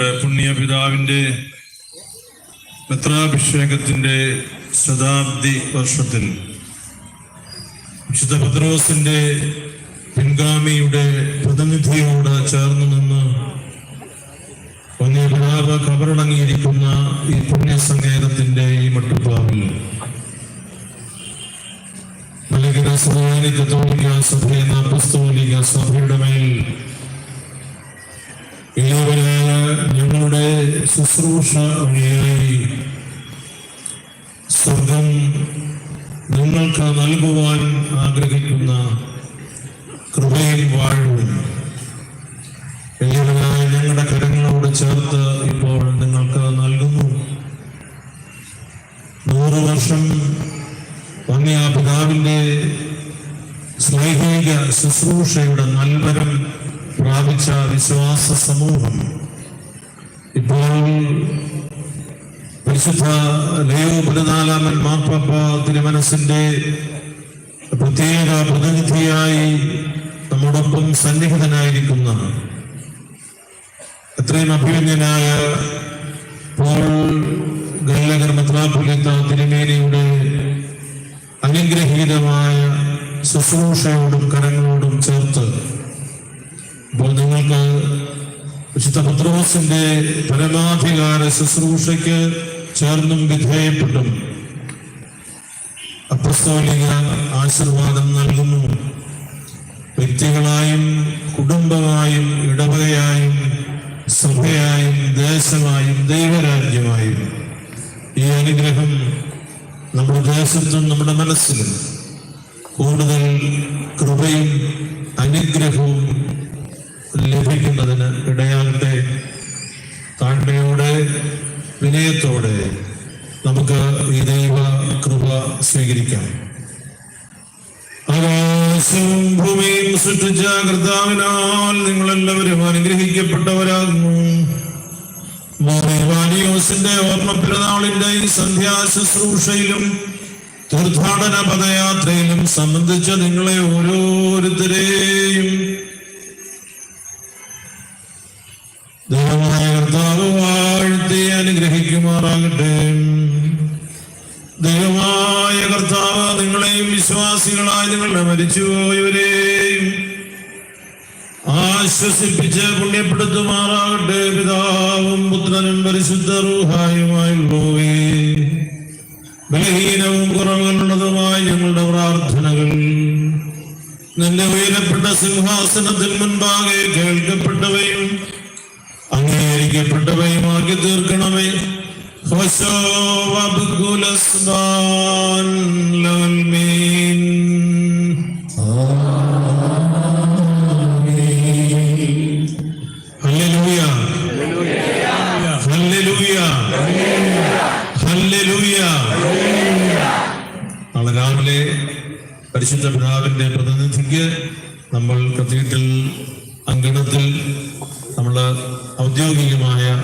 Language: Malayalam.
നമ്മുടെ പുണ്യ പിതാവിന്റെ പത്രാഭിഷേകത്തിന്റെ ശതാബ്ദി വർഷത്തിൽ വിശുദ്ധ പത്രോസിന്റെ പിൻഗാമിയുടെ പ്രതിനിധിയോട് ചേർന്ന് നിന്ന് ഒന്നേ പിതാവ് കബറടങ്ങിയിരിക്കുന്ന ഈ പുണ്യസങ്കേതത്തിന്റെ ഈ മട്ടുപ്പാവിൽ സഭയുടെ മേൽ ഏവരെ ശുശ്രൂഷ വഴിയായി സ്വർഗം നിങ്ങൾക്ക് നൽകുവാൻ ആഗ്രഹിക്കുന്ന കൃപയിൽ വാഴവും എല്ലാവരായ ഞങ്ങളുടെ കരങ്ങളോട് ചേർത്ത് ഇപ്പോൾ നിങ്ങൾക്ക് നൽകുന്നു. നൂറ് വർഷം വന്യ പിതാവിന്റെ സ്നേഹിക ശുശ്രൂഷയുടെ നൽവരം പ്രാപിച്ച വിശ്വാസ സമൂഹം ഇപ്പോൾ പരിശുദ്ധ ലയോ പതിനാലാമൻ മാർപ്പാപ്പ തിരുമനസിന്റെ പ്രത്യേക പ്രതിനിധിയായി നമ്മോടൊപ്പം സന്നിഹിതനായിരിക്കുന്ന അത്രയും അഭിമന്യനായ പോൾ ഗല്ലകർ മെത്രാപൊലിത്ത തിരുമേനിയുടെ അനുഗ്രഹീതമായ ശുശ്രൂഷയോടും കരങ്ങളോടും വിശുദ്ധ പത്രോസിന്റെ പരമാധികാര ശുശ്രൂഷയ്ക്ക് ചേർന്നും വിധേയപ്പെട്ടും അപ്രസ്തോലിക ആശീർവാദം നൽകുന്നു. വ്യക്തികളായും കുടുംബമായും ഇടവകയായും സഭയായും ദേശമായും ദൈവരാജ്യമായും ഈ അനുഗ്രഹം നമ്മുടെ ദേശത്തും നമ്മുടെ മനസ്സിലും കൂടുതൽ കൃപയും അനുഗ്രഹവും ലഭിക്കുന്നതിന് ഇടയാകട്ടെ. താഴ്മയോടെ വിനയത്തോടെ നമുക്ക് ഈ ദൈവ കൃപ സ്വീകരിക്കാം. ആകാശവും ഭൂമിയും സൃഷ്ടിച്ച കർത്താവിനാൽ നിങ്ങളെല്ലാവരും അനുഗ്രഹിക്കപ്പെട്ടവരാകുന്നു. വാനിയോസിന്റെ ഓർമ്മ സന്ധ്യാ ശുശ്രൂഷയിലും തീർത്ഥാടന പദയാത്രയിലും സംബന്ധിച്ച നിങ്ങളെ ഓരോരുത്തരെയും അനുഗ്രഹിക്കുമാറാകട്ടെ ദൈവമായ കർത്താവ് നിങ്ങളെയും വിശ്വാസികളായ നിങ്ങളുടെ മരിച്ചുപോയവരെയും ആശ്വസിപ്പിച്ച് പുണ്യപ്പെടുത്തുമാറാകട്ടെ. പിതാവും പുത്രനും പരിശുദ്ധ റൂഹായുമായുള്ളവേ ബലഹീനവും കുറവുകളുള്ളതുമായ ഞങ്ങളുടെ പ്രാർത്ഥനകൾ. നിന്റെ ഉയരപ്പെട്ട സിംഹാസനത്തിൽ മുൻപാകെ കേൾക്കപ്പെട്ടവയും അംഗീകരിക്കപ്പെട്ടവയുമാക്കി തീർക്കണമേ. ഹോശോ വബ്കുലസ്ബാൻ ലൽമീൻ. ഹല്ലേലൂയ. ഹല്ലേലൂയ. ഹല്ലേലൂയ. നാളെ രാവിലെ പരിശുദ്ധ പിതാവിന്റെ പ്രതിനിധിക്ക് നമ്മൾ കത്തീഡ്രൽ അങ്കണത്തിൽ നമ്മൾ ഔദ്യോഗികമായ